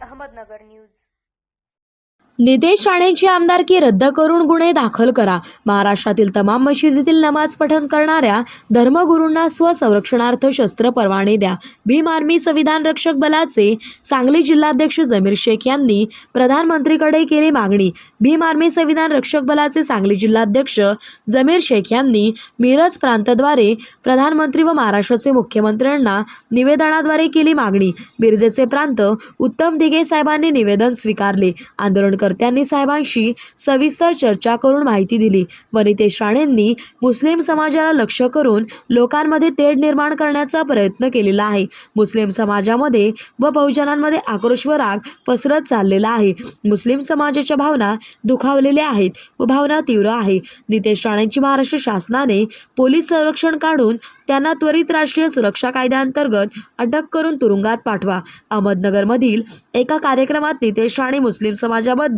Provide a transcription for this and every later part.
Ahmednagar news. Nitesh राणेंची आमदारकी रद्द करून गुन्हे दाखल करा. महाराष्ट्रातील तमाम मशिदीतील नमाज पठण करणाऱ्या धर्मगुरूंना स्वसंरक्षणार्थ शस्त्र परवाने द्या. भीम आर्मी संविधान रक्षक बलाचे सांगली जिल्हाध्यक्ष जमीर शेख यांनी प्रधानमंत्रीकडे केली मागणी. भीम आर्मी संविधान रक्षक बलाचे सांगली जिल्हाध्यक्ष जमीर शेख यांनी मिरज प्रांतद्वारे प्रधानमंत्री व महाराष्ट्राचे मुख्यमंत्र्यांना निवेदनाद्वारे केली मागणी. मिरजेचे प्रांत उत्तम दिघे साहेबांनी निवेदन स्वीकारले. आंदोलन त्यांनी साहेबांशी सविस्तर चर्चा करून माहिती दिली. व नितेश राणेंनी मुस्लिम समाजाला लक्ष करून लोकांमध्ये तेढ निर्माण करण्याचा प्रयत्न केलेला आहे. मुस्लिम समाजामध्ये व बहुजनांमध्ये आक्रोश व राग पसरत चाललेला आहे. मुस्लिम समाजाच्या भावना दुखावलेल्या आहेत व भावना तीव्र आहे. नितेश राणेंची महाराष्ट्र शासनाने पोलीस संरक्षण काढून त्यांना त्वरित राष्ट्रीय सुरक्षा कायद्याअंतर्गत अटक करून तुरुंगात पाठवा. अहमदनगरमधील एका कार्यक्रमात नितेश राणे मुस्लिम समाजाबद्दल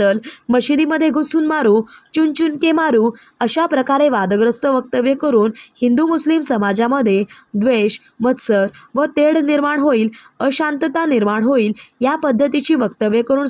मशिदीमध्ये घुसून मारू चुनचुनके मारू अशा प्रकारे वादग्रस्त वक्तव्य करून हिंदू मुस्लिम समाजामध्ये द्वेष मत्सर व तेढ निर्माण होईल अशांतता निर्माण होईल या पद्धतीची वक्तव्य करून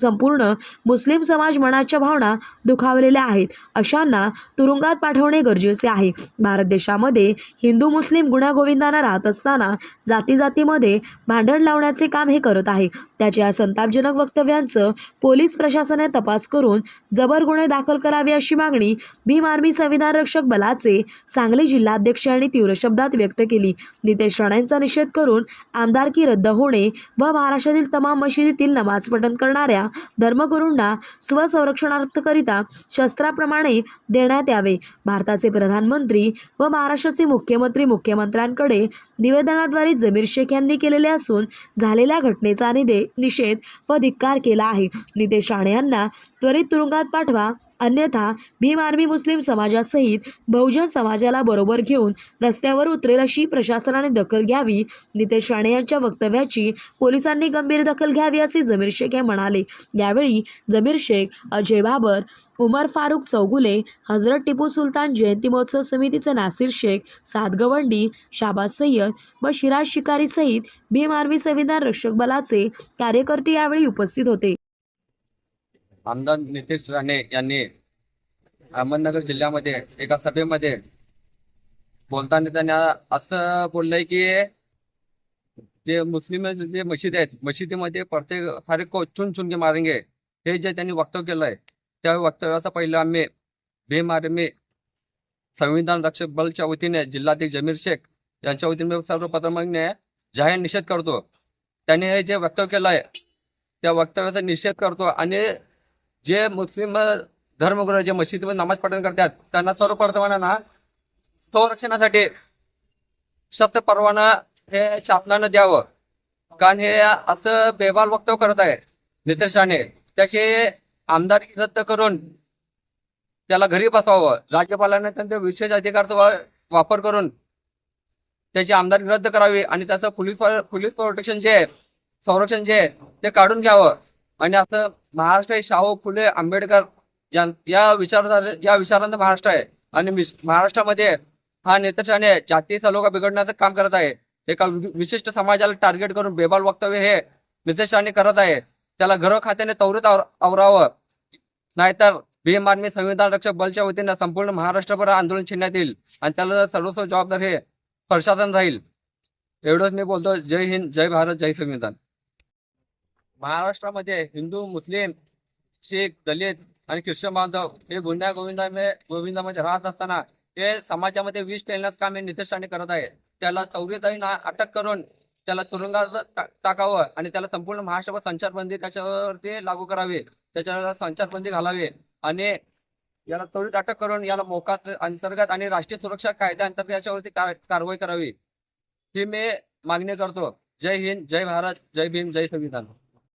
संपूर्ण मुस्लिम समाज मनाच्या भावना दुखावलेल्या आहेत. अशांना तुरुंगात पाठवणे गरजेचे आहे. भारत देशामध्ये हिंदू मुस्लिम गुण्यागोविंदांना राहत असताना जाती जातीमध्ये भांडण लावण्याचे काम हे करत आहे. त्याच्या या संतापजनक वक्तव्यांचं पोलीस प्रशासनाने तपास करून जबर गुन्हे दाखल करावे अशी मागणी भीम आर्मी संविधान रक्षक बलाचे सांगली जिल्हाध्यक्ष यांनी तीव्र शब्दात व्यक्त केली. नितेश राणेंचा निषेध करून आमदारकी रद्द होणे व महाराष्ट्रातील तमाम मशिदीतील नमाज पठण करणाऱ्या धर्मगुरूंना स्वसंरक्षणार्थकरिता शस्त्राप्रमाणे देण्यात यावे. भारताचे प्रधानमंत्री व महाराष्ट्राचे मुख्यमंत्री मुख्यमंत्र्यांकडे निवेदनाद्वारे जमीर शेख यांनी केलेले असून झालेल्या घटनेचा निषेध व धिक्कार केला आहे. नितेश राणे यांना त्वरित तुरुंगात पाठवा. अन्यथा भीम आर्मी मुस्लिम समाजासहित बहुजन समाजाला बरोबर घेऊन रस्त्यावर उतरेल अशी प्रशासनाने दखल घ्यावी. नितेश राणे यांच्या वक्तव्याची पोलिसांनी गंभीर दखल घ्यावी असे जमीर शेख हे म्हणाले. यावेळी जमीर शेख अजय बाबर उमर फारूक चौगुले हजरत टिपू सुलतान जयंती महोत्सव समितीचे नासिर शेख सातगवंडी शाबाज सय्यद व शिराज शिकारी सहित भीम आर्मी संविधान रक्षक बलाचे कार्यकर्ते यावेळी उपस्थित होते. आमदार नितेश राणे यांनी अहमदनगर जिल्ह्यामध्ये एका सभेमध्ये बोलताना त्यांना असं बोललंय की जे मुस्लिम जे मशीद आहेत मशिदीमध्ये प्रत्येक हर एक को चुन चुन के मारेंगे हे जे त्यांनी वक्तव्य केलंय त्या वक्तव्याचा पहिलं आम्ही भीम आर्मी संविधान रक्षक बलच्या वतीने जिल्हाध्यक्ष जमीर शेख यांच्या वतीने सर्वप्रथम जाहीर निषेध करतो. त्यांनी हे जे वक्तव्य केलंय त्या वक्तव्याचा निषेध करतो आणि जे मुस्लिम धर्मगुरू जे मशिदीमध्ये नमाज पठण करतात त्यांना सर्वप्रथमांना संरक्षणासाठी शस्त्र परवाना हे शासनानं द्यावं. कारण हे असं बेबाल वक्तव्य करत आहे निदर्शाने त्याचे आमदार रद्द करून त्याला घरी बसवावं. राज्यपालाने त्यांच्या विशेष अधिकारचा वा- वापर करून त्याची आमदारी रद्द करावी आणि त्याचं पोलीस पोलीस प्रोटेक्शन जे आहे संरक्षण जे आहे ते काढून घ्यावं. आणि असं महाराष्ट्र हे शाहू फुले आंबेडकर या या विचारधारे या विचारांचा महाराष्ट्र आहे. आणि महाराष्ट्रामध्ये हा नेतृत्वाने जाती सलोखा बिघडण्याचं काम करत आहे. एका विशिष्ट समाजाला टार्गेट करून बेबाल वक्तव्य हे नितेशाने करत आहे. त्याला घर खात्याने त्वरित आवरावं. नाहीतर भीम आर्मी संविधान रक्षक बलच्या वतीने संपूर्ण महाराष्ट्रभर आंदोलन छेडण्यात येईल. आणि त्याला सर्वस्व जबाबदार हे प्रशासन राहील. एवढंच मी बोलतो. जय हिंद जय भारत जय संविधान. महाराष्ट्रामध्ये हिंदू मुस्लिम शीख दलित आणि ख्रिश्चन बांधव हे गुंडा गोविंदा गोविंदामध्ये राहत असताना हे समाजामध्ये विष पेलण्याचं काम हे नितेशाने करत आहे त्याला चौघीत अटक करून त्याला तुरुंगात टाकावं आणि त्याला संपूर्ण महाराष्ट्रभर संचारबंदी त्याच्यावरती लागू करावी. त्याच्यावर संचारबंदी घालावी आणि याला त्वरित अटक करून याला मोकात अंतर्गत आणि राष्ट्रीय सुरक्षा कायद्या अंतर्गत याच्यावरती कारवाई करावी. ही मी मागणी करतो. जय हिंद जय भारत जय भीम जय संविधान.